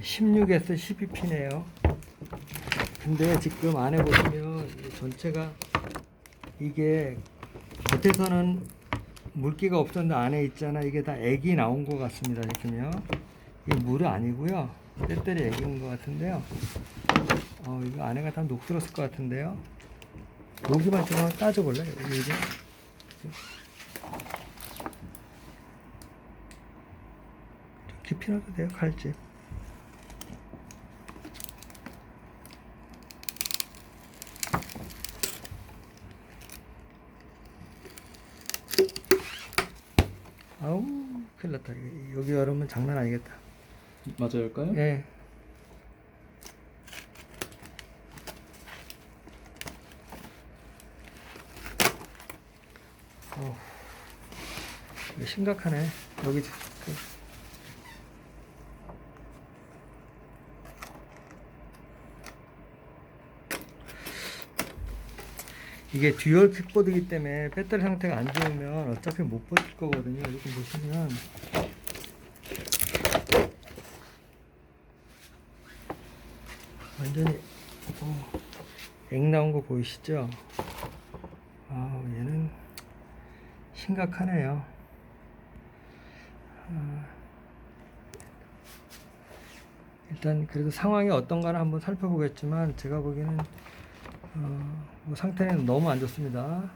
16에서 12피네요. 근데 지금 안에 보시면 이 전체가 이게 겉에서는 물기가 없었는데 안에 있잖아. 이게 다 액이 나온 것 같습니다. 지금요. 이게 물이 아니고요. 때때리 액인 것 같은데요. 어, 이거 안에가 다 녹슬었을 것 같은데요. 여기만 좀 한번 따져볼래요? 여기. 좀 깊이 넣어도 돼요, 칼집. 아우, 큰일 났다. 여기 여름은 장난 아니겠다. 맞아요일까요? 예. 어, 심각하네. 여기 그, 이게 듀얼 킥보드이기 때문에 배터리 상태가 안 좋으면 어차피 못 버틸 거거든요. 여기 보시면 완전히 어, 액 나온 거 보이시죠? 아 얘는 심각하네요. 아, 일단 그래도 상황이 어떤가는 한번 살펴보겠지만 제가 보기에는 어, 뭐 상태는 너무 안 좋습니다.